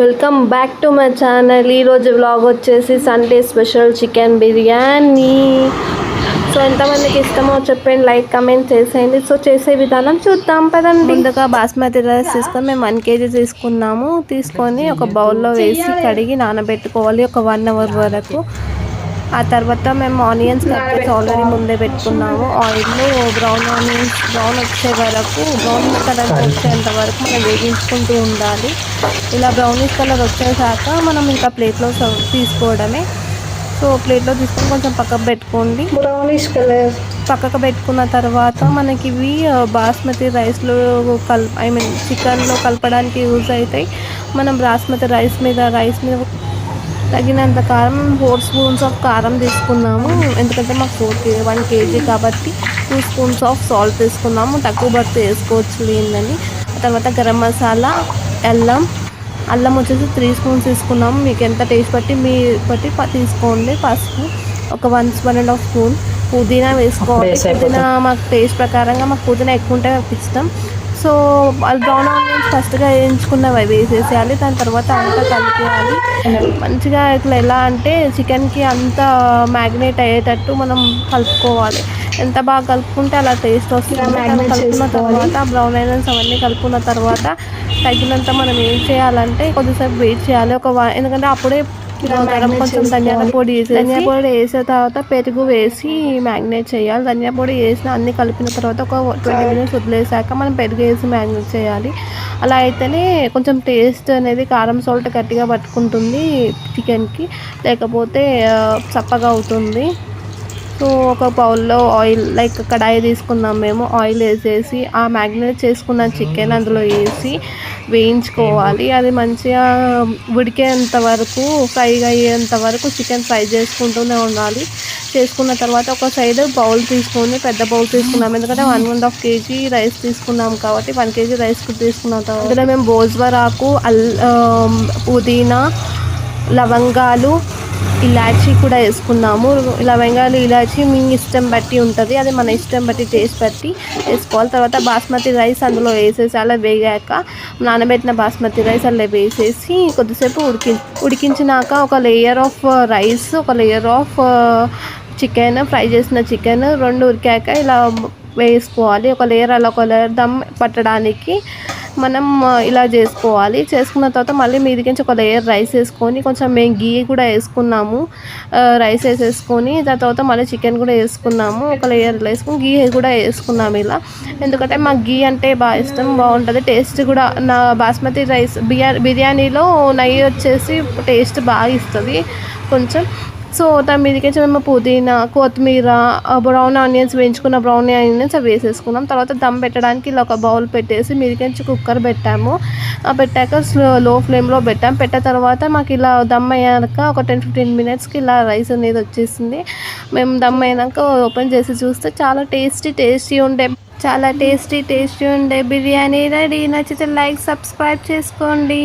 Welcome back to my channel. ఈరోజు vlog వచ్చేసి Sunday special chicken biryani. So ఎంతమందికి ఇష్టమో చెప్పండి లైక్ కమెంట్ చేసేయండి. సో చేసే విధానం చూద్దాం పదండి. ముందుగా బాస్మతి రైస్ తీసుకొని మేము వన్ కేజీ తీసుకున్నాము. తీసుకొని ఒక బౌల్లో వేసి కడిగి నానబెట్టుకోవాలి. ఒక వన్ అవర్ వరకు. ఆ తర్వాత మేము ఆనియన్స్ కట్ ఆల్రెడీ ముందే పెట్టుకున్నాము. ఆయిల్ బ్రౌన్ ఆనియన్స్ బ్రౌన్ వచ్చే వరకు బ్రౌనిష్ కలర్ వచ్చేంత వరకు మనం వేగించుకుంటూ ఉండాలి. ఇలా బ్రౌనిష్ కలర్ వచ్చేసాక మనం ఇంకా ప్లేట్లో సర్వ్ తీసుకోవడమే. సో ప్లేట్లో తీసుకొని కొంచెం పక్కకు పెట్టుకోండి. Brownish colour. పక్కకు పెట్టుకున్న తర్వాత మనకి ఇవి బాస్మతి రైస్లో కల్ ఐ మీన్ చికెన్లో కలపడానికి యూజ్ అవుతాయి. మనం బాస్మతి రైస్ మీద రైస్ మీద తగినంత కారం ఫోర్ స్పూన్స్ ఆఫ్ కారం తీసుకున్నాము. ఎందుకంటే మాకు ఫోర్ కే వన్ కేజీ కాబట్టి టూ స్పూన్స్ ఆఫ్ సాల్ట్ తీసుకున్నాము. తక్కువ పడితే వేసుకోవచ్చు లేదని ఆ తర్వాత గరం మసాలా అల్లం. అల్లం వచ్చేసి త్రీ స్పూన్స్ తీసుకున్నాము. మీకు ఎంత టేస్ట్ బట్టి మీ బట్టి తీసుకోండి. పసుపు ఒక one one and half spoon. పుదీనా వేసుకోవాలి. పుదీనా మాకు టేస్ట్ ప్రకారంగా మాకు పుదీనా ఎక్కువ ఉంటే మాకు ఇష్టం. సో బ్రౌన్ ఆనియన్స్ ఫస్ట్గా వేయించుకున్నవి వేసేసేయాలి. దాని తర్వాత అంతా కలిపేయాలి. మంచిగా ఇట్లా ఎలా అంటే చికెన్కి అంతా మ్యాగ్నేట్ అయ్యేటట్టు మనం కలుపుకోవాలి. ఎంత బాగా కలుపుకుంటే అలా టేస్ట్ వస్తుంది. కలుపుకున్న. తర్వాత బ్రౌన్ ఆనియన్స్ అవన్నీ కలుపుకున్న తర్వాత తగినంత మనం ఏం చేయాలంటే కొద్దిసేపు వెయిట్ చేయాలి. ఒక ఎందుకంటే అప్పుడే కొంచెం ధనియాల. పొడి ధనియా పొడి వేసిన తర్వాత పెరుగు వేసి మ్యాగ్నేట్ చేయాలి. ధనియా పొడి వేసిన అన్ని కలిపిన తర్వాత ఒక ట్వంటీ మినిట్స్ వదిలేసాక మనం పెరుగు వేసి మ్యాగ్నేట్ చేయాలి. అలా అయితేనే కొంచెం టేస్ట్ అనేది కారం సాల్ట్ గట్టిగా పట్టుకుంటుంది చికెన్కి లేకపోతే చప్పగా అవుతుంది. సో ఒక బౌల్లో ఆయిల్ లైక్ కడాయి తీసుకున్నాం మేము. ఆయిల్ వేసేసి ఆ మ్యాగ్నేట్ చేసుకున్న చికెన్ అందులో వేసి వేయించుకోవాలి. అది మంచిగా ఉడికేంత వరకు ఫ్రై అయ్యేంత వరకు చికెన్ ఫ్రై చేసుకుంటూనే ఉండాలి. చేసుకున్న తర్వాత ఒక సైడ్ బౌల్ తీసుకొని పెద్ద బౌల్ తీసుకున్నాం. ఎందుకంటే one and half kg rice తీసుకున్నాం కాబట్టి వన్ కేజీ రైస్ తీసుకున్న తర్వాత అందులో మేము భోజ్వరాకు అల్ పుదీనా లవంగాలు ఇలాచీ కూడా వేసుకున్నాము లవంగాలు ఇలాచీ మీ ఇష్టం బట్టి ఉంటుంది. అది మన ఇష్టం బట్టి టేస్ట్ బట్టి వేసుకోవాలి. తర్వాత బాస్మతి రైస్ అందులో వేసేసి అలా వేగాక నానబెట్టిన బాస్మతి రైస్ అలా వేసేసి కొద్దిసేపు ఉడికి ఉడికించినాక ఒక లేయర్ ఆఫ్ రైస్ ఒక లేయర్ ఆఫ్ చికెన్ ఫ్రై చేసిన చికెన్ రెండు ఉడికాక ఇలా వేసుకోవాలి. ఒక లేయర్ అలా ఒక లేయర్ దమ్ పట్టడానికి మనం ఇలా చేసుకోవాలి. చేసుకున్న తర్వాత మళ్ళీ మీదికించి ఒక లేయర్ రైస్ వేసుకొని కొంచెం మేము గీ కూడా వేసుకున్నాము. రైస్ వేసేసుకొని దాని తర్వాత మళ్ళీ చికెన్ కూడా వేసుకున్నాము. ఒక లేయర్ వేసుకుని గీ కూడా వేసుకున్నాము ఇలా. ఎందుకంటే మాకు గీ అంటే బాగా ఇష్టం బాగుంటుంది. టేస్ట్ కూడా నా బాస్మతి రైస్ బిర్యా బిర్యానీలో నెయ్యి వచ్చేసి టేస్ట్ బాగా ఇస్తుంది. కొంచెం సో దాని మీదకి మేము పుదీనా కొత్తిమీర బ్రౌన్ ఆనియన్స్ వేయించుకున్న బ్రౌన్ ఆనియన్స్ అవి వేసేసుకున్నాం. తర్వాత దమ్ పెట్టడానికి ఇలా ఒక బౌల్ పెట్టేసి మీదకించి కుక్కర్ పెట్టాము. పెట్టాక స్లో లో ఫ్లేమ్లో పెట్టాం. పెట్టిన తర్వాత మాకు ఇలా దమ్ అయ్యాక ఒక టెన్ ఫిఫ్టీన్ మినిట్స్కి ఇలా రైస్ అనేది వచ్చేసింది. మేము దమ్ అయినాక ఓపెన్ చేసి చూస్తే చాలా టేస్టీ టేస్టీ ఉండే చాలా టేస్టీ టేస్టీ ఉండే బిర్యానీ రెడీ. నచ్చితే లైక్ సబ్స్క్రైబ్ చేసుకోండి.